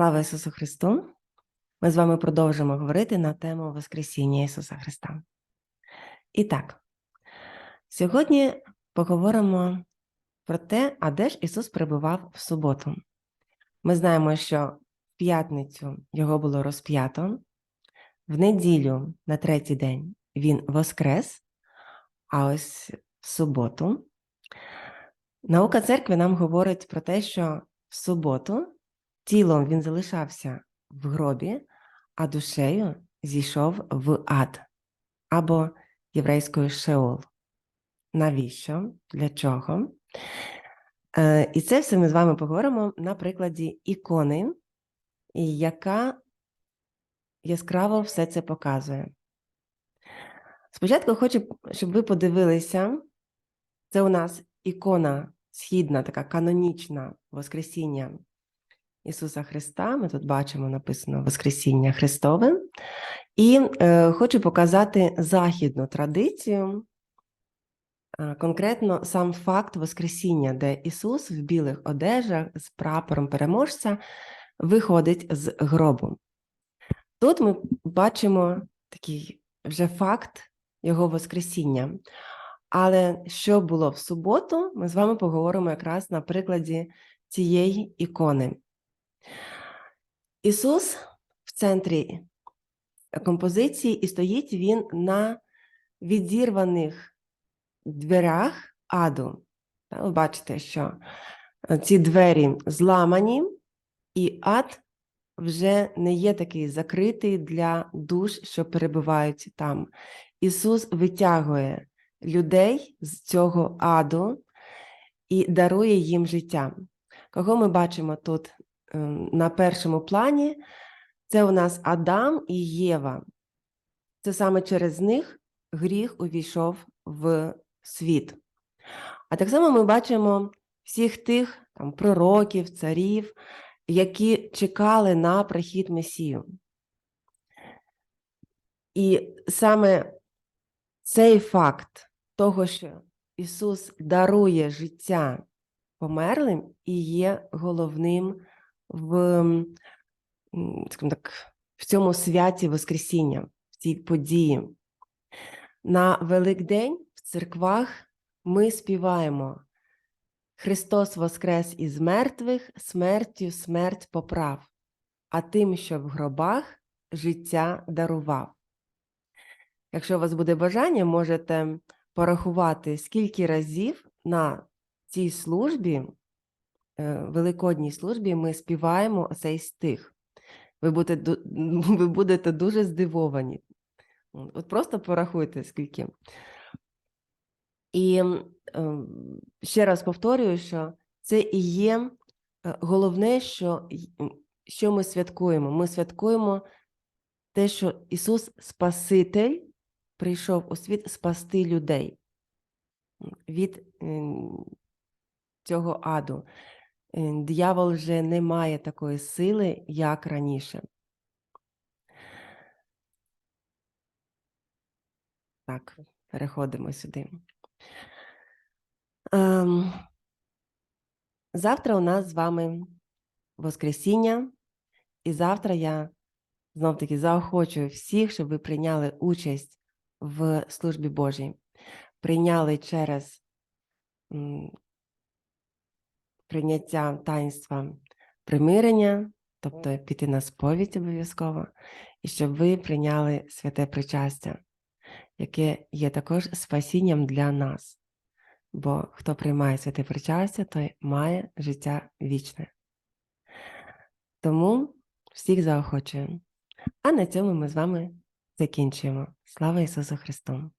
Слава Ісусу Христу! Ми з вами продовжимо говорити на тему Воскресіння Ісуса Христа. І так, сьогодні поговоримо про те, а де ж Ісус перебував в суботу. Ми знаємо, що в п'ятницю його було розп'ято, в неділю на третій день він воскрес, а ось в суботу. Наука церкви нам говорить про те, що в суботу тілом він залишався в гробі, а душею зійшов в ад або єврейською Шеол. Навіщо? Для чого? Е, І це все ми з вами поговоримо на прикладі ікони, яка яскраво все це показує. Спочатку хочу, щоб ви подивилися, це у нас ікона східна, така канонічна Воскресіння Ісуса Христа. Ми тут бачимо написано Воскресіння Христове. І е, хочу показати західну традицію, е, конкретно сам факт Воскресіння, де Ісус в білих одежах з прапором переможця виходить з гробу. Тут ми бачимо такий вже факт Його Воскресіння. Але що було в суботу, ми з вами поговоримо якраз на прикладі цієї ікони. Ісус в центрі композиції і стоїть він на відірваних дверях аду. Ви бачите, що ці двері зламані, і ад вже не є такий закритий для душ, що перебувають там. Ісус витягує людей з цього аду і дарує їм життя. Кого ми бачимо тут на першому плані? Це у нас Адам і Єва. Це саме через них гріх увійшов в світ. А так само ми бачимо всіх тих там, пророків, царів, які чекали на прихід Месію. І саме цей факт того, що Ісус дарує життя померлим, і є головним в, скажімо так, в цьому святі Воскресіння, в цій події. На Великдень в церквах ми співаємо Христос Воскрес із мертвих, смертю смерть поправ, а тим, що в гробах життя дарував. Якщо у вас буде бажання, можете порахувати, скільки разів на цій службі, великодній службі, ми співаємо цей стих. Ви будете, ви будете дуже здивовані. От просто порахуйте, скільки. І ем, ще раз повторюю, що це і є е, головне, що, що ми святкуємо. Ми святкуємо те, що Ісус Спаситель прийшов у світ спасти людей від цього аду. Диявол вже не має такої сили, як раніше. Так, переходимо сюди. Ем, Завтра у нас з вами Воскресіння, і завтра я знов таки заохочую всіх, щоб ви прийняли участь в службі Божій. Прийняли через прийняття таїнства примирення, тобто піти на сповідь обов'язково, і щоб ви прийняли святе причастя, яке є також спасінням для нас. Бо хто приймає святе причастя, той має життя вічне. Тому всіх заохочую. А на цьому ми з вами закінчуємо. Слава Ісусу Христу!